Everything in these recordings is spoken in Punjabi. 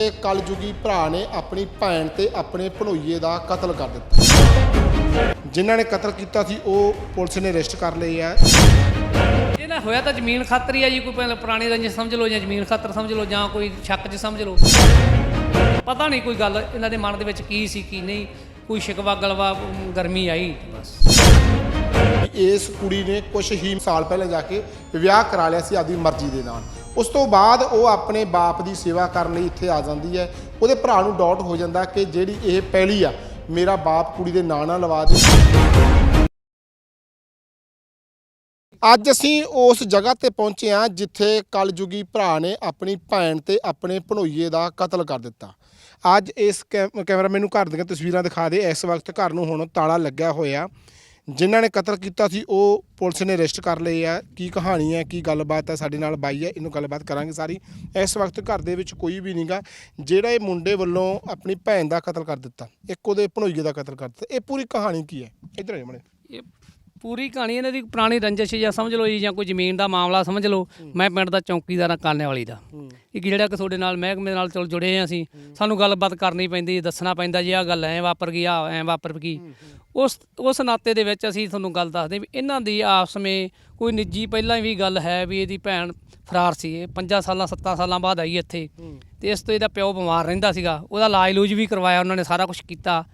ਇਹ ਕਲਯੁਗੀ ਭਰਾ ਨੇ ਆਪਣੀ ਭੈਣ ਤੇ ਆਪਣੇ ਭਣੋਈਏ ਦਾ ਕਤਲ ਕਰ ਦਿੱਤਾ। ਜਿਨ੍ਹਾਂ ਨੇ ਕਤਲ ਕੀਤਾ ਸੀ ਉਹ ਪੁਲਿਸ ਨੇ ਅਰੈਸਟ ਕਰ ਲਏ ਆ। ਇਹ ਨਾ ਹੋਇਆ ਤਾਂ ਜ਼ਮੀਨ ਖਾਤਰ ਹੀ ਆ ਜੀ ਕੋਈ ਪੁਰਾਣੀ ਰੰਜਿਸ਼ ਸਮਝ ਲਓ ਜਾਂ ਜ਼ਮੀਨ ਖਾਤਰ ਸਮਝ ਲਓ ਜਾਂ ਕੋਈ ਸ਼ੱਕ 'ਚ ਸਮਝ ਲਓ। ਪਤਾ ਨਹੀਂ ਕੋਈ ਗੱਲ ਇਹਨਾਂ ਦੇ ਮਨ ਦੇ ਵਿੱਚ ਕੀ ਸੀ ਕੀ ਨਹੀਂ। ਕੋਈ ਸ਼ਿਕਵਾ ਗਲਵਾ ਗਰਮੀ ਆਈ ਬਸ। ਇਸ ਕੁੜੀ ਨੇ ਕੁਝ ਹੀ ਸਾਲ ਪਹਿਲਾਂ ਜਾ ਕੇ ਵਿਆਹ ਕਰਾ ਲਿਆ ਸੀ ਆਪਦੀ ਮਰਜ਼ੀ ਦੇ ਨਾਲ। ਉਸ ਤੋਂ ਬਾਅਦ ਉਹ ਆਪਣੇ ਬਾਪ ਦੀ ਸੇਵਾ ਕਰਨ ਲਈ ਇੱਥੇ ਆ ਜਾਂਦੀ ਹੈ। ਉਹਦੇ ਭਰਾ ਨੂੰ ਡਾਊਟ ਹੋ ਜਾਂਦਾ ਕਿ ਜਿਹੜੀ ਇਹ ਪਹਿਲੀ ਆ, ਮੇਰਾ ਬਾਪ ਕੁੜੀ ਦੇ ਨਾਂ ਨਾ ਲਵਾ ਦੇ। ਅੱਜ ਅਸੀਂ ਉਸ ਜਗ੍ਹਾ ਤੇ ਪਹੁੰਚੇ ਹਾਂ ਜਿੱਥੇ ਕਲਯੁਗੀ ਭਰਾ ਨੇ ਆਪਣੀ ਭੈਣ ਤੇ ਆਪਣੇ ਭਣੋਈਏ ਦਾ ਕਤਲ ਕਰ ਦਿੱਤਾ। ਅੱਜ ਇਸ ਕੈ- ਕੈਮਰਾਮੈਨ ਨੂੰ ਘਰ ਦੀਆਂ ਤਸਵੀਰਾਂ ਦਿਖਾ ਦੇ। ਇਸ ਵਕਤ ਘਰ ਨੂੰ ਹੁਣ ਤਾਲਾ ਲੱਗਿਆ ਹੋਇਆ। ਜਿਨ੍ਹਾਂ ਨੇ ਕਤਲ ਕੀਤਾ ਸੀ, ਉਹ ਪੁਲਿਸ ਨੇ ਅਰੈਸਟ ਕਰ ਲਏ ਆ। ਕੀ ਕਹਾਣੀ ਹੈ, ਕੀ ਗੱਲਬਾਤ ਹੈ, ਸਾਡੇ ਨਾਲ ਬਾਈ ਹੈ, ਇਹਨੂੰ ਗੱਲਬਾਤ ਕਰਾਂਗੇ ਸਾਰੀ। ਇਸ ਵਕਤ ਘਰ ਦੇ ਵਿੱਚ ਕੋਈ ਵੀ ਨਹੀਂਗਾ। ਜਿਹੜਾ ਇਹ ਮੁੰਡੇ ਵੱਲੋਂ ਆਪਣੀ ਭੈਣ ਦਾ ਕਤਲ ਕਰ ਦਿੱਤਾ, ਇੱਕ ਉਹਦੇ ਭਣੋਈਏ ਦਾ ਕਤਲ ਕਰ ਦਿੱਤਾ, ਇਹ ਪੂਰੀ ਕਹਾਣੀ ਕੀ ਹੈ? ਇਧਰ ਆ ਮਣੇ ਇਹ ਪੂਰੀ ਕਹਾਣੀ ਇਹਨਾਂ ਦੀ ਪੁਰਾਣੀ ਰੰਜਿਸ਼ ਜਾਂ ਸਮਝ ਲਓ ਜੀ ਜਾਂ ਕੋਈ ਜ਼ਮੀਨ ਦਾ ਮਾਮਲਾ ਸਮਝ ਲਓ ਮੈਂ ਪਿੰਡ ਦਾ ਚੌਕੀਦਾਰ ਕਾਨੇ ਵਾਲੀ ਦਾ। ਇੱਕ ਜਿਹੜਾ ਕਿ ਤੁਹਾਡੇ ਨਾਲ ਮਹਿਕਮੇ ਨਾਲ ਚਲ ਜੁੜੇ ਹਾਂ ਅਸੀਂ ਸਾਨੂੰ ਗੱਲਬਾਤ ਕਰਨੀ ਪੈਂਦੀ ਦੱਸਣਾ ਪੈਂਦਾ ਜੀ ਆ ਗੱਲ ਐ ਵਾਪਰ ਗਈ ਆ ਐ ਵਾਪਰ ਗਈ। ਉਸ ਉਸ ਨਾਤੇ ਦੇ ਵਿੱਚ ਅਸੀਂ ਤੁਹਾਨੂੰ ਗੱਲ ਦੱਸਦੇ ਵੀ ਇਹਨਾਂ ਦੀ ਆਪਸ ਵਿੱਚ ਕੋਈ ਨਿੱਜੀ ਪਹਿਲਾਂ ਵੀ ਗੱਲ ਹੈ ਵੀ ਇਹਦੀ ਭੈਣ ਫਰਾਰ ਸੀ ਇਹ 5 ਸਾਲਾਂ 7 ਸਾਲਾਂ ਬਾਅਦ ਆਈ ਇੱਥੇ। ਤੇ ਇਸ ਤੋਂ ਇਹਦਾ ਪਿਓ ਬਿਮਾਰ ਰਹਿੰਦਾ ਸੀਗਾ ਉਹਦਾ ਇਲਾਜ ਲੂਜ ਵੀ ਕਰਵਾਇਆ ਉਹਨਾਂ ਨੇ ਸਾਰਾ ਕੁਝ ਕੀਤਾ।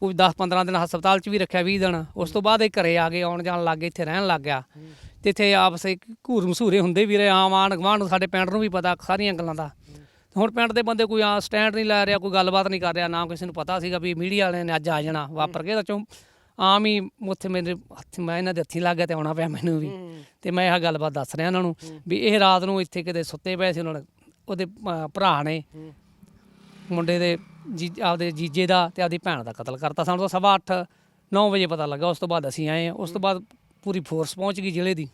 ਕੋਈ 10-15 ਦਿਨ ਹਸਪਤਾਲ 'ਚ ਵੀ ਰੱਖਿਆ 20 ਦਿਨ ਉਸ ਤੋਂ ਬਾਅਦ ਇਹ ਘਰੇ ਆ ਗਏ ਆਉਣ ਜਾਣ ਲੱਗ ਗਏ ਇੱਥੇ ਰਹਿਣ ਲੱਗ ਗਿਆ। ਤੇ ਇੱਥੇ ਆਪਸ ਘੂਰ ਮਸੂਰੇ ਹੁੰਦੇ ਵੀ ਰਹੇ ਆਮ ਆਣ ਗਵਾਂਢ ਨੂੰ ਸਾਡੇ ਪਿੰਡ ਨੂੰ ਵੀ ਪਤਾ ਸਾਰੀਆਂ ਗੱਲਾਂ ਦਾ। ਹੁਣ ਪਿੰਡ ਦੇ ਬੰਦੇ ਕੋਈ ਆ ਸਟੈਂਡ ਨਹੀਂ ਲੈ ਰਿਹਾ ਕੋਈ ਗੱਲਬਾਤ ਨਹੀਂ ਕਰ ਰਿਹਾ ਨਾ ਕਿਸੇ ਨੂੰ ਪਤਾ ਸੀਗਾ ਵੀ ਮੀਡੀਆ ਵਾਲਿਆਂ ਨੇ ਅੱਜ ਆ ਜਾਣਾ ਵਾਪਰ ਗਿਆ ਤਾਂ ਚੋਂ। ਆਮ ਹੀ ਉੱਥੇ ਮੇਰੇ ਹੱਥ ਮੈਂ ਇਹਨਾਂ ਦੇ ਹੱਥੀਂ ਲੱਗ ਗਿਆ ਤੇ ਆਉਣਾ ਪਿਆ ਮੈਨੂੰ ਵੀ। ਤੇ ਮੈਂ ਇਹ ਗੱਲਬਾਤ ਦੱਸ ਰਿਹਾ ਉਹਨਾਂ ਨੂੰ ਵੀ ਇਹ ਰਾਤ ਨੂੰ ਇੱਥੇ ਕਿਤੇ ਸੁੱਤੇ ਪਏ ਸੀ ਉਹਨਾਂ ਨੇ ਉਹਦੇ ਭਰਾ ਨੇ। ਮੁੰਡੇ ਦੇ ਜੀ ਆਪਦੇ ਜੀਜੇ ਦਾ ਤੇ ਆਪਦੀ ਭੈਣ ਦਾ ਕਤਲ ਕਰਤਾ ਸਾਨੂੰ ਤਾਂ ਸਵਾ ਅੱਠ 9 ਵਜੇ ਪਤਾ ਲੱਗਾ ਉਸ ਤੋਂ ਬਾਅਦ ਅਸੀਂ ਆਏ ਹਾਂ। ਉਸ ਤੋਂ ਬਾਅਦ ਪੂਰੀ ਫੋਰਸ ਪਹੁੰਚ ਗਈ ਜ਼ਿਲ੍ਹੇ ਦੀ।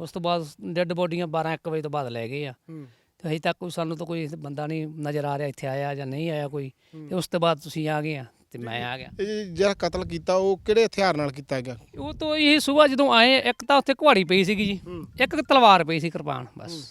ਉਸ ਤੋਂ ਬਾਅਦ ਡੈੱਡ ਬੋਡੀਆਂ 12 1 ਵਜੇ ਤੋਂ ਬਾਅਦ ਲੈ ਗਏ ਆ। ਤੇ ਹਜੇ ਤੱਕ ਕੋਈ ਸਾਨੂੰ ਤਾਂ ਕੋਈ ਬੰਦਾ ਨਹੀਂ ਨਜ਼ਰ ਆ ਰਿਹਾ ਇੱਥੇ ਆਇਆ ਜਾਂ ਨਹੀਂ ਆਇਆ ਕੋਈ। ਤੇ ਉਸ ਤੋਂ ਬਾਅਦ ਤੁਸੀਂ ਆ ਗਏ ਆ ਤੇ ਮੈਂ ਆ ਗਿਆ। ਇਹ ਜਿਹੜਾ ਕਤਲ ਕੀਤਾ ਉਹ ਕਿਹੜੇ ਹਥਿਆਰ ਨਾਲ ਕੀਤਾ ਗਿਆ ਉਹ ਤੋਂ ਇਹ ਸਵੇਰ ਜਦੋਂ ਆਏ ਇੱਕ ਤਾਂ ਉੱਥੇ ਕੁਹਾੜੀ ਪਈ ਸੀਗੀ ਜੀ। ਇੱਕ ਤਲਵਾਰ ਪਈ ਸੀ ਕਿਰਪਾਨ ਬਸ।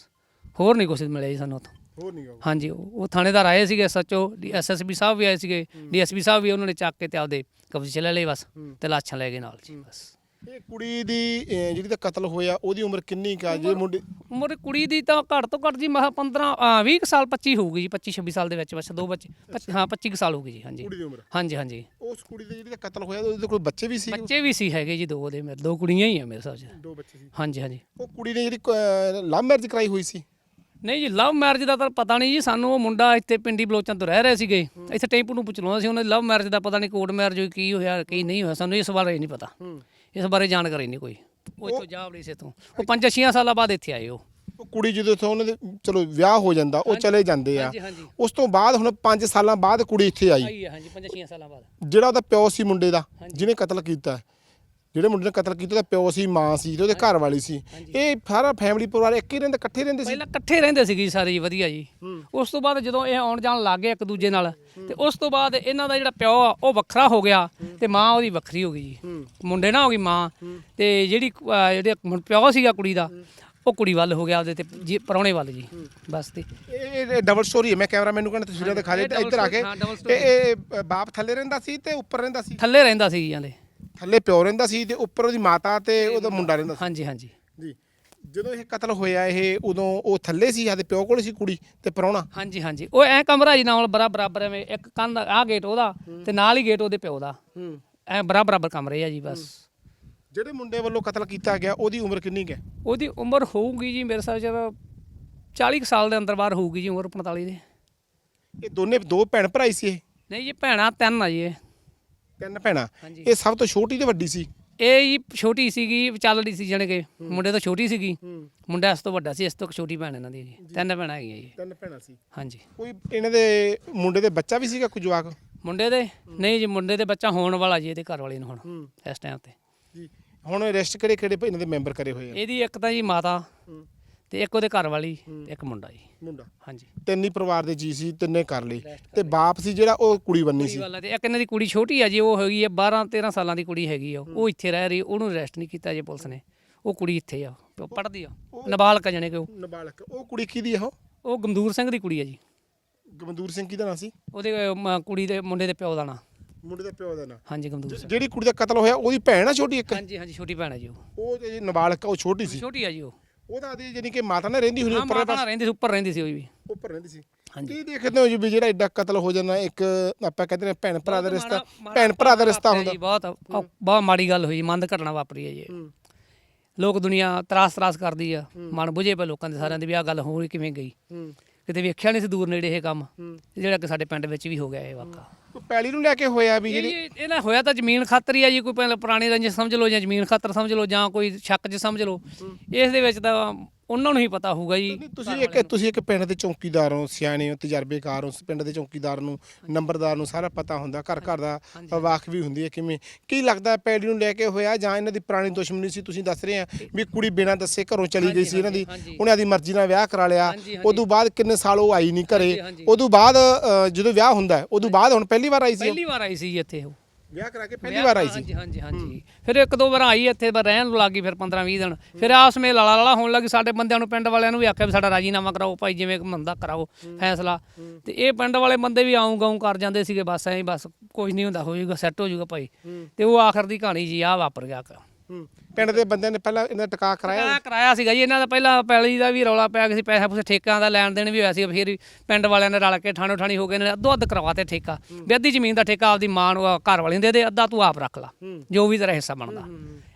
ਹੋਰ ਨਹੀਂ ਕੁਛ ਮਿਲਿਆ ਜੀ ਸਾਨੂੰ ਉੱਥੋਂ। ਹੋਰ ਨਹੀਂ ਹਾਂਜੀ ਉਹ ਉਹ ਥਾਣੇਦਾਰ ਆਏ ਸੀਗੇ ਸੱਚੋ ਐਸਐਸਪੀ ਸਾਹਿਬ ਵੀ ਆਏ ਸੀਗੇ। ਡੀਐਸਪੀ ਸਾਹਿਬ ਵੀ ਉਹਨਾਂ ਨੇ ਚੱਕ ਕੇ ਤੇ ਆਪਦੇ ਕਬਜ਼ੇ ਲੈ ਲਏ ਬਸ ਤੇ ਲਾਸ਼ਾਂ ਲੈ ਗਏ ਨਾਲ ਜੀ ਬਸ। ਇਹ ਕੁੜੀ ਦੀ ਅਹ, ਜਿਹੜੀ ਦਾ ਕਤਲ ਹੋਇਆ ਉਹਦੀ ਉਮਰ ਕਿੰਨੀ ਕਾ ਜੇ ਮੁੰਡੇ ਉਮਰ ਕੁੜੀ ਦੀ ਤਾਂ ਘੱਟ ਤੋਂ ਘੱਟ ਜੀ ਮਹਾ 15 ਆ, 20 ਕੁ ਸਾਲ 25 ਹੋਊਗੀ ਜੀ 25 26 ਸਾਲ ਦੇ ਵਿੱਚ ਬਸ ਦੋ ਬੱਚੇ ਪੱਚੀ- ਹਾਂ 25 ਕੁ ਸਾਲ ਹੋਊਗੀ ਜੀ ਹਾਂਜੀ। ਕੁੜੀ ਦੀ ਉਮਰ? ਹਾਂਜੀ ਹਾਂਜੀ। ਉਸ ਕੁੜੀ ਦੇ ਜਿਹੜੀ ਦਾ ਕਤਲ ਹੋਇਆ ਉਹਦੇ ਕੋਲ ਬੱਚੇ ਵੀ ਸੀ? ਬੱਚੇ ਵੀ ਸੀ ਹੈਗੇ ਜੀ ਦੋ ਉਹਦੇ ਮੇਰੇ ਦੋ ਕੁੜੀਆਂ ਹੀ ਆ ਮੇਰੇ ਹਿਸਾਬ 'ਚ। ਦੋ ਬੱਚੇ ਸੀ। ਹਾਂਜੀ ਹਾਂਜੀ। ਉਹ ਕੁੜੀ ਨੇ ਜਿਹੜੀ ਲਵ ਮੈਰਿਜ ਕਰਾਈ ਹੋਈ ਸੀ? ਨਹੀਂ ਜੀ ਲਵ ਮੈਰਿਜ ਦਾ ਤਾਂ ਪਤਾ ਨਹੀਂ ਜੀ ਸਾਨੂੰ ਉਹ ਮੁੰਡਾ ਇੱਥੇ ਪਿੰਡੀ ਬਲੋਚਾਂ ਤੋਂ ਰਹਿ ਰਹੇ ਸੀਗੇ। ਇੱਥੇ ਟੈਂਪੂ ਨੂੰ ਪੁੱਛਣਾ ਸੀ ਉਹਨਾਂ ਦੀ ਲਵ ਮੈਰਿਜ ਦਾ ਪਤਾ ਨਹੀਂ ਕੋਰਟ ਮੈਰਿਜ ਹੋਈ ਕੀ ਹੋਇਆ ਕੀ ਨਹੀਂ ਹੋਇਆ ਸਾਨੂੰ ਇਸ ਬਾਰੇ ਨਹੀਂ ਪਤਾ। ਇਸ ਬਾਰੇ ਜਾਣਕਾਰੀ ਨਹੀਂ ਕੋਈ। ਉਹ ਇੱਥੋਂ ਜਾ ਵੜੀ ਸੀ ਤੋਂ ਉਹ 5-6 ਸਾਲਾਂ ਬਾਅਦ ਇੱਥੇ ਆਏ ਉਹ। ਉਹ ਕੁੜੀ ਜਦੋਂ ਤੋਂ ਉਹਨਾਂ ਦੇ ਚਲੋ ਵਿਆਹ ਹੋ ਜਾਂਦਾ ਉਹ ਚਲੇ ਜਾਂਦੇ ਆ। ਹਾਂਜੀ ਹਾਂਜੀ। ਉਸ ਤੋਂ ਬਾਅਦ ਹੁਣ 5 ਸਾਲਾਂ ਬਾਅਦ ਕੁੜੀ ਇੱਥੇ ਆਈ। ਆਈ ਹੈ ਹਾਂਜੀ 5-6 ਸਾਲਾਂ ਬਾਅਦ। ਜਿਹੜਾ ਉਹਦਾ ਪਿਓ ਸੀ ਮੁੰਡੇ ਦਾ ਜਿਹਨੇ ਕਤਲ ਕੀਤਾ। ਜਿਹੜੇ ਮੁੰਡੇ ਨੇ ਕਤਲ ਕੀਤਾ ਉਹਦਾ ਪਿਓ ਸੀ ਮਾਂ ਸੀ ਤੇ ਉਹਦੇ ਘਰ ਵਾਲੀ ਸੀ। ਇਹ ਸਾਰਾ ਫੈਮਿਲੀ ਪਰਿਵਾਰ ਇੱਕ ਹੀ ਰਹਿੰਦੇ ਇਕੱਠੇ ਰਹਿੰਦੇ ਸੀ? ਪਹਿਲਾਂ ਇਕੱਠੇ ਰਹਿੰਦੇ ਸੀਗੇ ਜੀ ਸਾਰੇ ਜੀ ਵਧੀਆ ਜੀ। ਉਸ ਤੋਂ ਬਾਅਦ ਜਦੋਂ ਇਹ ਆਉਣ ਜਾਣ ਲੱਗ ਗਏ ਇੱਕ ਦੂਜੇ ਨਾਲ ਤੇ ਉਸ ਤੋਂ ਬਾਅਦ ਇਹਨਾਂ ਦਾ ਜਿਹੜਾ ਪਿਓ ਆ ਉਹ ਵੱਖਰਾ ਹੋ ਗਿਆ ਤੇ ਮਾਂ ਉਹਦੀ ਵੱਖਰੀ ਹੋ ਗਈ ਜੀ। ਮੁੰਡੇ ਨਾਲ ਹੋ ਗਈ ਮਾਂ ਤੇ ਜਿਹੜੀ ਅਹ, ਜਿਹੜੇ ਮੁੰ- ਪਿਓ ਸੀਗਾ ਕੁੜੀ ਦਾ ਉਹ ਕੁੜੀ ਵੱਲ ਹੋ ਗਿਆ ਉਹਦੇ ਤੇ ਜੀ ਪਰੌਣੇ ਵੱਲ ਜੀ ਬਸ ਤੇ। ਇਹ ਇਹ ਡਬਲ ਸਟੋਰੀ ਹੈ ਮੈਂ ਕੈਮਰਾ ਮੈਨੂੰ ਕਹਿੰਦਾ ਤਸਵੀਰਾਂ ਦਿਖਾ ਦੇ ਇਹ double ਇੱਧਰ ਆ ਕੇ। story, ਹਾਂ, double story। ਇਹ ਇਹ ਬਾਪ ਥੱਲੇ ਰਹਿੰਦਾ ਸੀ ਤੇ ਉੱਪਰ ਰਹਿੰਦਾ ਸੀ? ਥੱਲੇ ਰਹਿੰਦਾ ਸੀ ਜੀ ਜਾਂਦੇ। ਥੱਲੇ ਪਿਓ ਰਹਿੰਦਾ ਸੀ ਤੇ ਉੱਪਰ ਉਹਦੀ ਮਾਤਾ ਤੇ ਉਹਦਾ ਮੁੰਡਾ ਰਹਿੰਦਾ ਸੀ। ਹਾਂਜੀ ਹਾਂਜੀ। ਜੀ। ਜਦੋਂ ਇਹ ਕਤਲ ਹੋਇਆ ਇਹ ਉਦੋਂ ਉਹ ਥੱਲੇ ਸੀ ਆਦੇ ਪਿਓ ਕੋਲ ਸੀ ਕੁੜੀ ਤੇ ਪ੍ਰਾਹੁਣਾ? ਹਾਂਜੀ ਹਾਂਜੀ। ਉਹ ਐ ਕਮਰਾ ਜੀ ਨਾਲ ਬਰਾ ਬਰਾਬਰ ਐਵੇਂ ਇੱਕ ਕੰਧ ਆ ਗੇਟ ਉਹਦਾ ਤੇ ਨਾਲ ਹੀ ਗੇਟ ਉਹਦੇ ਪਿਓ ਦਾ। ਹੂੰ। ਐ ਬਰਾ ਬਰਾਬਰ ਕਮਰੇ ਆ ਜੀ ਬਸ। ਜਿਹੜੇ ਮੁੰਡੇ ਵੱਲੋਂ ਕਤਲ ਕੀਤਾ ਗਿਆ ਉਹਦੀ ਉਮਰ ਕਿੰਨੀ ਹੈ? ਉਹਦੀ ਉਮਰ ਹੋਊਗੀ ਜੀ ਮੇਰੇ ਹਿਸਾਬ ਚ 40 ਕੁ ਸਾਲ ਦੇ ਅੰਦਰ ਬਾਹਰ ਹੋਊਗੀ ਜੀ ਉਮਰ 45 ਦੇ। ਇਹ ਦੋਨੇ ਦੋ ਭੈਣ ਭਰਾ ਹੀ ਸੀ ਇਹ? ਨਹੀਂ ਜੀ ਭੈਣਾਂ ਤਿੰਨ ਆ ਜੀ ਇਹ। ਤਿੰਨ ਭੈਣਾਂ। ਇਹ ਸਭ ਤੋਂ ਛੋਟੀ ਤੇ ਵੱਡੀ ਸੀ? ਇਹ ਜੀ ਛੋਟੀ ਸੀਗੀ ਚੱਲ ਰਹੀ ਸੀ ਜਾਣੀ ਕਿ ਮੁੰਡੇ ਤੋਂ ਛੋਟੀ ਸੀਗੀ। ਮੁੰਡਾ ਇਸ ਤੋਂ ਵੱਡਾ ਸੀ ਇਸ ਤੋਂ ਛੋਟੀ ਭੈਣ ਇਹਨਾਂ ਦੀ ਜੀ। ਤਿੰਨ ਭੈਣਾਂ ਹੈਗੀਆਂ ਜੀ। ਤਿੰਨ ਭੈਣਾਂ ਸੀ। ਹਾਂਜੀ। ਕੋਈ ਇਹਨਾਂ ਦੇ ਮੁੰਡੇ ਦੇ ਬੱਚਾ ਵੀ ਸੀਗਾ ਕੋਈ ਜਵਾਕ? ਮੁੰਡੇ ਦੇ? ਨਹੀਂ ਜੀ ਮੁੰਡੇ ਦੇ ਬੱਚਾ ਹੋਣ ਵਾਲਾ ਜੀ ਇਹਦੇ ਘਰ ਵਾਲੇ ਨੂੰ ਹੁਣ ਇਸ ਟਾਈਮ ਤੇ। ਜੀ। ਹੁਣ ਅਰੈਸਟ ਕਿਹੜੇ ਕਿਹੜੇ ਇਹਨਾਂ ਦੇ ਮੈਂਬਰ ਕਰੇ ਹੋਏ ਆ? ਇਹਦੀ ਇੱਕ ਤਾਂ ਜੀ ਮਾਤਾ। ਤੇ ਇੱਕ ਉਹਦੇ ਘਰ ਵਾਲੀ ਤੇ ਇੱਕ ਮੁੰਡਾ ਜੀ। ਮੁੰਡਾ। ਹਾਂਜੀ। ਤਿੰਨ ਹੀ ਪਰਿਵਾਰ ਦੇ ਜੀ ਸੀ ਤਿੰਨੇ ਕਰ ਲਏ ਤੇ ਬਾਪ ਸੀ ਜਿਹੜਾ ਉਹ ਕੁੜੀ ਬੰਨੀ ਸੀ। ਵਾਲਾ ਤੇ ਇੱਕ ਇਹਨਾਂ ਦੀ ਕੁੜੀ ਛੋਟੀ ਆ ਜੀ ਉਹ ਹੈਗੀ ਆ 12 13 ਸਾਲਾਂ ਦੀ ਕੁੜੀ ਹੈਗੀ ਆ। ਉਹ ਇੱਥੇ ਰਹਿ ਰਹੀ ਉਹਨੂੰ ਅਰੈਸਟ ਨਹੀਂ ਕੀਤਾ ਜੀ ਪੁਲਿਸ ਨੇ। ਉਹ ਕੁੜੀ ਇੱਥੇ ਆ ਪੜਦੀ ਆ। ਨਾਬਾਲਗ ਆ ਜਾਣੇ ਕਿ ਉਹ। ਨਾਬਾਲਗ। ਉਹ ਕੁੜੀ ਕਿਹਦੀ ਆ ਉਹ? ਉਹ ਗਮਦੂਰ ਸਿੰਘ ਦੀ ਕੁੜੀ ਆ ਜੀ। ਗਮਦੂਰ ਸਿੰਘ ਕਿਹਦਾ ਨਾਂ ਸੀ? ਉਹਦੇ ਅਮ, ਕੁੜੀ ਦੇ ਮੁੰਡੇ ਦੇ ਪਿਓ ਦਾ ਨਾਂ। ਮੁੰਡੇ ਦਾ ਪਿਓ ਦਾ ਨਾਂ। ਹਾਂਜੀ ਗਮਦੂਰ ਸਿੰਘ। ਜਿਹੜੀ ਕੁੜੀ ਦਾ ਕਤਲ ਹੋਇਆ ਉਹਦੀ ਭੈਣ ਆ ਛੋਟੀ ਇੱਕ? ਹਾਂਜੀ ਹਾਂਜੀ ਛੋਟੀ ਭੈਣ ਹੈ ਜੀ ਉਹ। ਉਹ ਜਿਹੜੀ ਨਾਬਾਲਗ ਆ, ਉਹ ਛੋਟੀ ਸੀ। ਛੋਟੀ ਆ ਜੀ ਉਹ। ਉਹਦਾ ਆਦੀ ਜਾਨੀ ਕਿ ਮਾਤਾ ਨਾਲ ਰਹਿੰਦੀ ਹੋਣੀ ਹਾਂ ਉੱਪਰ ਮਾਤਾ ਨਾਲ ਰਹਿੰਦੀ ਸੀ ਉੱਪਰ ਰਹਿੰਦੀ ਸੀ ਉਹ ਵੀ। ਉੱਪਰ ਰਹਿੰਦੀ ਸੀ। ਹਾਂਜੀ। ਕੀ ਦੇਖਦੇ ਹੋ ਜੀ ਵੀ ਜਿਹੜਾ ਐਡਾ ਕਤਲ ਹੋ ਜਾਂਦਾ ਇੱਕ ਆਪਾਂ ਕਹਿੰਦੇ ਨੇ ਭੈਣ ਭਰਾ ਦਾ ਰਿਸ਼ਤਾ ਮਾੜਾ- ਮਾੜਾ ਭੈਣ ਭਰਾ ਦਾ ਰਿਸ਼ਤਾ ਹੁੰਦਾ। ਜੀ, ਬਹੁਤ ਬਹੁਤ ਮਾੜੀ ਗੱਲ ਹੋਈ ਮੰਦ ਘਟਨਾ ਵਾਪਰੀ ਹੈ ਜੀ। ਇਹ। ਹੂੰ। ਲੋਕ ਦੁਨੀਆ ਤਰਾਸ ਤਰਾਸ ਕਰਦੀ ਆ ਮਨ ਬੁਝੇ ਪਏ ਲੋਕਾਂ ਦੇ ਸਾਰਿਆਂ ਦੇ ਵੀ ਆ ਗੱਲ ਹੋਈ ਕਿਵੇਂ ਗਈ। ਹੂੰ। ਕਿਤੇ ਵੇਖਿਆ ਨਹੀਂ ਸੀ ਦੂਰ ਨੇੜੇ ਇਹ ਕੰਮ ਜਿਹੜਾ ਕਿ ਸਾਡੇ ਪਿੰਡ ਵਿੱਚ ਵੀ ਹੋ ਗਿਆ ਇਹ ਵਾਕਾ। ਕੋਈ ਪੈਲੀ ਨੂੰ ਲੈ ਕੇ ਹੋਇਆ ਵੀ ਇਹ ਜਿਹੜੀ ਇਹ ਨਾ ਹੋਇਆ ਤਾਂ ਜ਼ਮੀਨ ਖਾਤਰ ਹੀ ਆ ਜੀ ਕੋਈ ਪਹਿਲਾਂ ਪੁਰਾਣੀ ਰੰਜਿਸ਼ ਸਮਝ ਲਓ ਜਾਂ ਜ਼ਮੀਨ ਖਾਤਰ ਸਮਝ ਲਓ ਜਾਂ ਕੋਈ ਸ਼ੱਕ 'ਚ ਸਮਝ ਲਓ। ਇਸ ਦੇ ਵਿੱਚ ਤਾਂ ਉਹਨਾਂ ਨੂੰ ਹੀ ਪਤਾ ਹੋਊਗਾ ਜੀ। ਨਹੀਂ, ਤੁਸੀਂ ਇੱਕ ਤੁਸੀਂ ਇੱਕ ਪਿੰਡ ਦੇ ਚੌਕੀਦਾਰ ਹੋ ਸਿਆਣੇ ਹੋ ਤਜਰਬੇਕਾਰ ਹੋ ਪਿੰਡ ਦੇ ਚੌਕੀਦਾਰ ਨੂੰ ਨੰਬਰਦਾਰ ਨੂੰ ਸਾਰਾ ਪਤਾ ਹੁੰਦਾ ਘਰ ਘਰ ਦਾ ਵਾਕ ਵੀ ਹੁੰਦੀ ਹੈ ਕਿਵੇਂ। ਕੀ ਲੱਗਦਾ ਹੈ ਪੈਲੀ ਨੂੰ ਲੈ ਕੇ ਹੋਇਆ ਜਾਂ ਇਹਨਾਂ ਦੀ ਪੁਰਾਣੀ ਦੁਸ਼ਮਣੀ ਸੀ? ਤੁਸੀਂ ਦੱਸ ਰਹੇ ਆ ਵੀ ਕੁੜੀ ਬਿਨਾਂ ਦੱਸੇ ਘਰੋਂ ਚਲੀ ਗਈ ਸੀ ਇਹਨਾਂ ਦੀ ਹਾਂਜੀ। ਉਹਨੇ ਆਦੀ ਮਰਜ਼ੀ ਨਾਲ ਵਿਆਹ ਕਰਾ ਲਿਆ। ਹਾਂਜੀ, ਹਾਂਜੀ। ਉਦੋਂ ਬਾਅਦ ਕਿੰਨੇ ਸਾਲ ਉਹ ਆਈ ਨਹੀਂ ਘਰੇ। ਹਾਂਜੀ, ਹਾਂਜੀ। ਉਦੋਂ ਬਾਅਦ ਅ, ਜਦੋਂ ਵਿਆਹ ਹੁੰਦਾ ਹੈ, ਉਦੋਂ ਬਾਅਦ ਹੁਣ ਪਹਿਲੀ ਵਾਰ ਆਈ ਸੀ ਉਹ? ਪਹਿਲੀ ਵਾਰ ਆਈ ਸੀ ਜੀ ਇੱਥੇ ਉਹ। ਵਿਆਹ ਕਰਾ ਕੇ ਪਹਿਲੀ ਵਾਰ ਆਈ ਸੀ? ਹਾਂਜੀ ਹਾਂਜੀ ਹਾਂਜੀ। ਫਿਰ ਇੱਕ ਦੋ ਵਾਰ ਆਈ ਇੱਥੇ ਪਰ ਰਹਿਣ ਲੱਗੀ ਫਿਰ 15 20 ਦਿਨ। ਫਿਰ ਆਪਸ ਵਿੱਚ ਲਾਲਾ ਲਾਲਾ ਹੋਣ ਲੱਗੀ ਸਾਡੇ ਬੰਦਿਆਂ ਨੂੰ ਪਿੰਡ ਵਾਲਿਆਂ ਨੂੰ ਵੀ ਆਖਿਆ ਵੀ ਸਾਡਾ ਰਾਜੀਨਾਮਾ ਕਰਾਓ ਭਾਈ ਜਿਵੇਂ ਮੰਦਾ ਕਰਾਓ ਫੈਸਲਾ। ਤੇ ਇਹ ਪਿੰਡ ਵਾਲੇ ਬੰਦੇ ਵੀ ਆਉਂ ਗਾਉਂ ਕਰ ਜਾਂਦੇ ਸੀਗੇ ਬਸ ਐਂ ਬਸ ਕੁਝ ਨਹੀਂ ਹੁੰਦਾ ਹੋ ਜਾਊਗਾ ਸੈੱਟ ਹੋ ਜਾਊਗਾ ਭਾਈ। ਤੇ ਉਹ ਆਖਰ ਦੀ ਕਹਾਣੀ ਜੀ ਆ ਵਾਪਰ ਗਿਆ। ਪਿੰਡ ਦੇ ਬੰਦਿਆਂ ਨੇ ਪਹਿਲਾਂ ਇਹਨਾਂ ਦਾ ਟਿਕਾ ਕਰਾਇਆ ਕਿਰਾਇਆ ਕਰਾਇਆ ਸੀਗਾ ਜੀ ਇਹਨਾਂ ਦਾ ਪਹਿਲਾਂ ਪੈਲੀ ਦਾ ਵੀ ਰੌਲਾ ਪਿਆ ਸੀ ਪੈਸਾ ਪੂਸੇ ਠੇਕਿਆਂ ਦਾ ਲੈਣ ਦੇਣ ਵੀ ਹੋਇਆ ਸੀ ਫਿਰ ਪਿੰਡ ਵਾਲਿਆਂ ਨੇ ਰਲ ਕੇ ਠਾਣੋ ਠਾਣੀ ਹੋ ਗਏ ਨੇ ਅੱਧੋ ਅੱਧ ਕਰਵਾਤੇ ਠੇਕਾ। ਵੀ ਅੱਧੀ ਜ਼ਮੀਨ ਦਾ ਠੇਕਾ ਆਪਦੀ ਮਾਂ ਨੂੰ ਘਰ ਵਾਲੀ ਨੂੰ ਦੇ ਦੇ ਅੱਧਾ ਤੂੰ ਆਪ ਰੱਖ ਲਾ ਜੋ ਵੀ ਤੇਰਾ ਹਿੱਸਾ ਬਣਦਾ।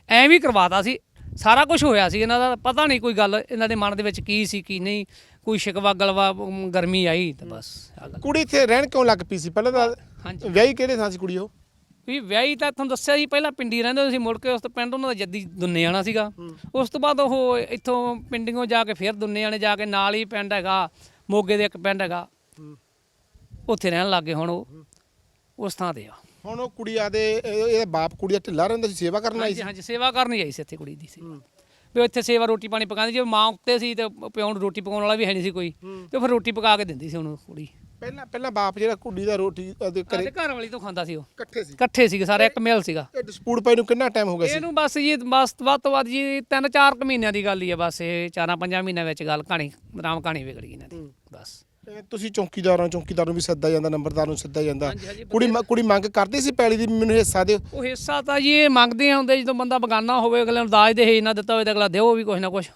ਐਂ ਵੀ ਕਰਵਾਤਾ ਸੀ ਸਾਰਾ ਕੁਝ ਹੋਇਆ ਸੀ ਇਹਨਾਂ ਦਾ ਪਤਾ ਨਹੀਂ ਕੋਈ ਗੱਲ ਇਹਨਾਂ ਦੇ ਮਨ ਦੇ ਵਿੱਚ ਕੀ ਸੀ ਕੀ ਨਹੀਂ ਕੋਈ ਸ਼ਿਕਵਾ ਗਲਵਾ ਗਰਮੀ ਆਈ ਤੇ ਬਸ ਆ ਕੁੜੀ ਇੱਥੇ ਰਹਿਣ ਕਿਉਂ ਲੱਗ ਪਈ ਸੀ? ਪਹਿਲਾਂ ਤਾਂ ਵਿਆਹੀ ਕਿਹੜੇ ਥਾਂ ਸੀ ਕੁੜੀ ਉਹ? ਵੀ ਵਿਆਹੀ ਤਾਂ ਤੁਹਾਨੂੰ ਦੱਸਿਆ ਸੀ ਪਹਿਲਾਂ ਪਿੰਡੀ ਰਹਿੰਦੇ ਸੀ ਮੁੜ ਕੇ ਉਸ ਤੋਂ ਪਿੰਡ ਉਹਨਾਂ ਦਾ ਜੱਦੀ ਦੁੰਨੇ ਆਣਾ ਸੀਗਾ। ਉਸ ਤੋਂ ਬਾਅਦ ਉਹ ਇੱਥੋਂ ਪਿੰਡੀਆਂ ਜਾ ਕੇ ਫਿਰ ਦੁੰਨੇ ਆਣੇ ਜਾ ਕੇ ਨਾਲ ਹੀ ਪਿੰਡ ਹੈਗਾ ਮੋਗੇ ਦੇ ਇੱਕ ਪਿੰਡ ਹੈਗਾ। ਉੱਥੇ ਰਹਿਣ ਲੱਗੇ ਹੁਣ ਉਹ। ਉਸ ਥਾਂ ਤੇ ਆ। ਹੁਣ ਉਹ ਕੁੜੀ ਆਦੇ ਇਹਦਾ ਬਾਪ ਕੁੜੀ ਦਾ ਢਿੱਲਾ ਰਹਿੰਦਾ ਸੀ ਸੇਵਾ ਕਰਨ ਆਈ ਸੀ? ਹਾਂਜੀ ਸੇਵਾ ਕਰਨੀ ਆਈ ਸੀ ਇੱਥੇ ਕੁੜੀ ਦੀ ਸੀ ਵੀ ਇੱਥੇ ਸੇਵਾ ਰੋਟੀ ਪਾਣੀ ਪਕਾਉਂਦੀ ਜੇ ਮਾਂ ਉੱਤੇ ਸੀ ਤੇ ਪਿਓ ਨੂੰ ਰੋਟੀ ਪਕਾਉਣ ਵਾਲਾ ਵੀ ਹੈ ਨਹੀਂ ਸੀ ਕੋਈ। ਤੇ ਫਿਰ ਰੋਟੀ ਪਕਾ ਕੇ ਦਿੰਦੀ ਸੀ ਉਹਨੂੰ ਕੁੜੀ। ਪਹਿਲਾਂ ਪਹਿਲਾਂ ਬਾਪ ਜਿਹੜਾ ਕੁੜੀ ਦਾ ਰੋਟੀ ਉਹਦੇ ਘਰੇ ਘਰ ਵਾਲੀ ਤੋਂ ਖਾਂਦਾ ਸੀ ਉਹ। ਇਕੱਠੇ ਸੀ। ਇਕੱਠੇ ਸੀਗੇ ਸਾਰੇ ਇੱਕ ਮਿਲ ਸੀਗਾ। ਇਹ ਡਿਸਪੂਟ ਪਈ ਨੂੰ ਕਿੰਨਾ ਟਾਈਮ ਹੋ ਗਿਆ ਸੀ? ਇਹਨੂੰ ਬਸ ਜੀ ਬਸ ਵੱਧ ਤੋਂ ਵੱਧ ਜੀ ਤਿੰਨ ਚਾਰ ਕੁ ਮਹੀਨਿਆਂ ਦੀ ਗੱਲ ਹੀ ਹੈ ਬਸ ਇਹ ਚਾਰਾਂ ਪੰਜਾਂ ਮਹੀਨਿਆਂ ਵਿੱਚ ਗੱਲ ਕਹਾਣੀ ਰਾਮ ਕਹਾਣੀ ਵਿਗੜ ਗਈ ਇਹਨਾਂ ਦੀ ਬਸ। ਤੁਸੀਂ ਚੌਕੀਦਾਰਾਂ ਚੌਕੀਦਾਰ ਨੂੰ ਵੀ ਸੱਦਾ ਜਾਂਦਾ ਨੰਬਰਦਾਰ ਨੂੰ ਸੱਦਾ ਜਾਂਦਾ। ਹਾਂਜੀ, ਹਾਂਜੀ, ਕੁੜੀ ਮ- ਕੁੜੀ ਮੰਗ ਕਰਦੀ ਸੀ ਪੈਲੀ ਦੀ ਮੈਨੂੰ ਹਿੱਸਾ ਦਿਓ? ਉਹ ਹਿੱਸਾ ਤਾਂ ਜੀ ਇਹ ਮੰਗਦੇ ਆ ਹੁੰਦੇ ਜਦੋਂ ਬੰਦਾ ਬਗਾਨਾ ਹੋਵੇ ਅਗਲੇ ਨੂੰ ਦਾਜ ਦੇ ਹੀ ਨਾ ਦਿੱਤਾ ਹੋਵੇ ਤਾਂ ਅਗਲਾ ਦਿਓ ਵੀ ਕੁਛ ਨਾ ਕੁਛ।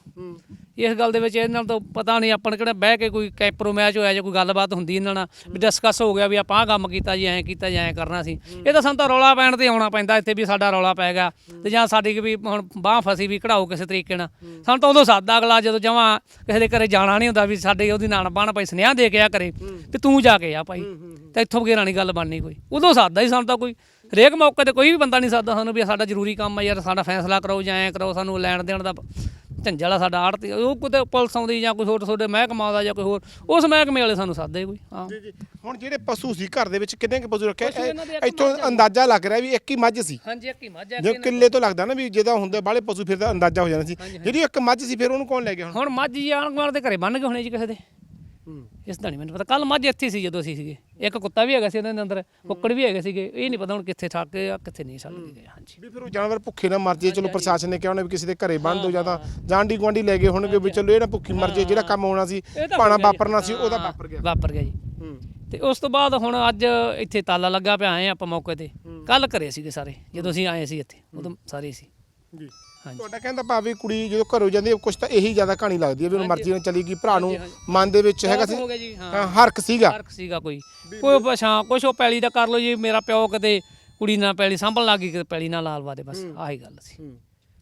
ਇਸ ਗੱਲ ਦੇ ਵਿੱਚ ਇਹਨਾਂ ਨਾਲ ਤਾਂ ਪਤਾ ਨਹੀਂ ਆਪਾਂ ਨੇ ਕਿਹੜਾ ਬਹਿ ਕੇ ਕੋਈ ਕੈਪਰੋ ਮੈਚ ਹੋਇਆ ਜਾਂ ਕੋਈ ਗੱਲਬਾਤ ਹੁੰਦੀ ਇਹਨਾਂ ਨਾਲ ਵੀ ਡਿਸਕਸ ਹੋ ਗਿਆ ਵੀ ਆਪਾਂ ਆਹ ਕੰਮ ਕੀਤਾ ਜੀ ਐਂ ਕੀਤਾ ਜਾਂ ਐਂ ਕਰਨਾ ਸੀ। ਇਹ ਤਾਂ ਸਾਨੂੰ ਤਾਂ ਰੌਲਾ ਪੈਣ ਤੇ ਆਉਣਾ ਪੈਂਦਾ ਇੱਥੇ ਵੀ ਸਾਡਾ ਰੌਲਾ ਪੈ ਗਿਆ ਤੇ ਜਾਂ ਸਾਡੀ ਵੀ ਹੁਣ ਬਾਹ ਫਸੀ ਵੀ ਕਢਾਓ ਕਿਸੇ ਤਰੀਕੇ ਨਾਲ। ਸਾਨੂੰ ਤਾਂ ਉਦੋਂ ਸਾਦਾ ਅਗਲਾ ਜਦੋਂ ਜਮਾਂ ਕਿਸੇ ਦੇ ਘਰੇ ਜਾਣਾ ਨਹੀਂ ਹੁੰਦਾ ਵੀ ਸਾਡੇ ਉਹਦੀ ਨਾਨ ਬਾਣ ਭਾਈ ਸੁਨੇਹਾ ਦੇ ਕੇ ਆ ਕਰੇ ਵੀ ਤੂੰ ਜਾ ਕੇ ਆ ਭਾਈ। ਤੇ ਇੱਥੋਂ ਬਗੈਰ ਨਹੀਂ ਗੱਲ ਬਣਨੀ ਕੋਈ। ਉਦੋਂ ਸਾਦਾ ਹੀ ਸਾਨੂੰ ਤਾਂ ਕੋਈ। ਹਰੇਕ ਮੌਕੇ ਤੇ ਕੋਈ ਵੀ ਬੰਦਾ ਨਹੀਂ ਸਾਦਾ ਸਾਨੂੰ ਵੀ ਸਾਡਾ ਜ਼ਰੂਰੀ ਕੰਮ ਆ ਯਾਰ ਸਾਡਾ ਫੈਸਲਾ ਕਰੋ ਜਾਂ ਐਂ ਕਰੋ ਸਾਨੂੰ ਲੈਣ ਦੇਣ ਦਾ ਝੰਜਾ ਵਾਲਾ ਸਾਡਾ ਆੜਤੀ ਉਹ ਕਿਤੇ ਪੁਲਿਸ ਆਉਂਦੀ ਜਾਂ ਕੋਈ ਹੋਰ ਤੁਹਾਡੇ ਮਹਿਕਮਾ ਆਉਂਦਾ ਜਾਂ ਕੋਈ ਹੋਰ ਉਸ ਮਹਿਕਮੇ ਵਾਲੇ ਸਾਨੂੰ ਸਾਦੇ ਕੋਈ ਹਾਂ। ਜੀ ਜੀ। ਹੁਣ ਜਿਹੜੇ ਪਸ਼ੂ ਸੀ ਘਰ ਦੇ ਵਿੱਚ ਕਿੰਨੇ ਕੁ ਪਸ਼ੂ ਰੱਖਿਆ ਪਸ਼ੂ ਇਹਨਾਂ ਦੇ ਇੱਕ ਇੱਥੋਂ ਅੰਦਾਜ਼ਾ ਲੱਗ ਰਿਹਾ ਵੀ ਇੱਕ ਹੀ ਮੱਝ ਸੀ। ਹਾਂਜੀ ਇੱਕ ਹੀ ਮੱਝ ਆ ਜੇ ਕਿੱਲੇ ਤੋਂ ਲੱਗਦਾ ਨਾ ਵੀ ਜਿਹਦਾ ਹੁੰਦਾ ਬਾਹਲੇ ਪਸ਼ੂ ਫਿਰ ਤਾਂ ਅੰਦਾਜ਼ਾ ਹੋ ਜਾਣਾ ਸੀ। ਜਿਹੜੀ ਇੱਕ ਮੱਝ ਸੀ ਫਿਰ ਉਹਨੂੰ ਕੌਣ ਲੈ ਗਿਆ ਹੁਣ? ਹੁਣ ਮੱਝ ਜੀ ਆਣ ਗੁਆਂਢ ਦੇ ਘਰੇ ਬੰਨ ਕੇ ਹੋਣੇ ਜੀ ਕਿਸੇ ਦੇ। ਇਸ ਦਾ ਨਹੀਂ ਮੈਨੂੰ ਪਤਾ। ਕੱਲ ਮੱਝ ਇੱਥੇ ਸੀ ਜਦੋਂ ਅਸੀਂ ਸੀਗੇ। ਇੱਕ ਕੁੱਤਾ ਵੀ ਹੈਗਾ ਸੀ ਉਹਨਾਂ ਦੇ ਅੰਦਰ ਕੁੱਕੜ ਵੀ ਹੈਗੇ ਸੀਗੇ। ਇਹ ਨਹੀਂ ਪਤਾ ਹੁਣ ਕਿੱਥੇ ਛੱਡ ਗਏ ਆ ਕਿੱਥੇ ਨਹੀਂ ਛੱਡ ਕੇ ਗਏ। ਹਾਂਜੀ। ਵੀ ਫਿਰ ਉਹ ਜਾਨਵਰ ਭੁੱਖੇ ਨਾ ਮਰ ਜੇ ਚਲੋ ਪ੍ਰਸ਼ਾਸਨ ਨੇ ਕਿਹਾ ਉਹਨੇ ਵੀ ਕਿਸੇ ਦੇ ਘਰੇ ਬੰਦ ਹੋ ਜਾਂ ਤਾਂ ਜਾਂਡੀ ਗੁਆਂਢੀ ਲੈ ਗਏ ਹੋਣਗੇ ਵੀ ਚਲੋ ਇਹ ਨਾ ਭੁੱਖੀ ਮਰ ਜੇ ਜਿਹੜਾ ਕੰਮ ਹੋਣਾ ਸੀ ਪਾਣਾ। ਵਾਪਰਨਾ ਸੀ ਉਹਦਾ ਵਾਪਰ ਗਿਆ। ਵਾਪਰ ਗਿਆ ਜੀ। ਤੇ ਉਸ ਤੋਂ ਬਾਅਦ ਹੁਣ ਅੱਜ ਇੱਥੇ ਤਾਲਾ ਲੱਗਾ ਪਿਆ ਆਏ ਆਪਾਂ ਮੌਕੇ ਤੇ। ਕੱਲ ਘਰੇ ਸੀਗੇ ਸਾਰੇ। ਜਦੋਂ ਅਸੀਂ ਆਏ ਸੀ ਇੱਥੇ ਉਦੋਂ ਸਾਰੇ ਸੀ। ਜੀ। ਹਾਂਜੀ। ਤੁਹਾਡਾ ਕਹਿੰਦਾ ਭਾਵੇਂ ਕੁੜੀ ਜਦੋਂ ਘਰੋਂ ਜਾਂਦੀ ਹੈ ਕੁਛ ਤਾਂ ਇਹੀ ਜ਼ਿਆਦਾ ਕਹਾਣੀ ਲੱਗਦੀ ਹੈ ਵੀ ਉਹਨੂੰ ਮਰਜ਼ੀ ਨਾਲ ਚਲੀ ਗਈ ਭਰਾ ਨੂੰ ਮਨ ਦੇ ਵਿੱਚ ਹੈਗਾ ਸੀ। ਹੋ ਗਿਆ ਜੀ ਹਾਂ। ਹਾਂ, ਹਰਕ ਸੀਗਾ। ਫ਼ਰਕ ਸੀਗਾ ਕੋਈ। ਕੋਈ ਪਛਾਂ ਕੁਛ ਉਹ ਪੈਲੀ ਦਾ ਕਰ ਲੋ ਜੀ ਮੇਰਾ ਪਿਓ ਕਿਤੇ ਕੁੜੀ ਨਾਲ ਪੈਲੀ ਸੰਭਲ ਲੱਗੀ ਕਿਤੇ ਪੈਲੀ ਨਾਲ ਲਾਲਵਾ ਦੇ ਬਸ ਆਹੀ ਗੱਲ ਸੀ।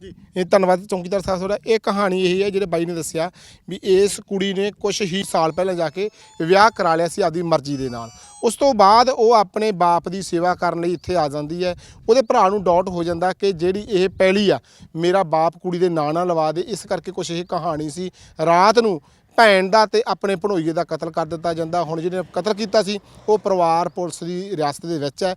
ਜੀ। ਇਹ ਧੰਨਵਾਦ ਚੌਂਕੀਦਾਰ ਸਾਹਿਬ ਤੁਹਾਡਾ। ਇਹ ਕਹਾਣੀ ਇਹੀ ਹੈ ਜਿਹੜੇ ਬਾਈ ਨੇ ਦੱਸਿਆ ਵੀ ਇਸ ਕੁੜੀ ਨੇ ਕੁਝ ਹੀ ਸਾਲ ਪਹਿਲਾਂ ਜਾ ਕੇ ਵਿਆਹ ਕਰਾ ਲਿਆ ਸੀ ਆਪਦੀ ਮਰਜ਼ੀ ਦੇ ਨਾਲ। ਉਸ ਤੋਂ ਬਾਅਦ ਉਹ ਆਪਣੇ ਬਾਪ ਦੀ ਸੇਵਾ ਕਰਨ ਲਈ ਇੱਥੇ ਆ ਜਾਂਦੀ ਹੈ। ਉਹਦੇ ਭਰਾ ਨੂੰ ਡਾਊਟ ਹੋ ਜਾਂਦਾ ਕਿ ਜਿਹੜੀ ਇਹ ਪਹਿਲੀ ਆ, ਮੇਰਾ ਬਾਪ ਕੁੜੀ ਦੇ ਨਾਂ ਨਾ ਲਵਾ ਦੇ। ਇਸ ਕਰਕੇ ਕੁਝ ਇਹ ਕਹਾਣੀ ਸੀ। ਰਾਤ ਨੂੰ ਭੈਣ ਦਾ ਤੇ ਆਪਣੇ ਭਣੋਈਏ ਦਾ ਕਤਲ ਕਰ ਦਿੱਤਾ ਜਾਂਦਾ। ਹੁਣ ਜਿਹਨੇ ਕਤਲ ਕੀਤਾ ਸੀ, ਉਹ ਪਰਿਵਾਰ ਪੁਲਿਸ ਦੀ ਰਿਆਸਤ ਦੇ ਵਿੱਚ ਹੈ।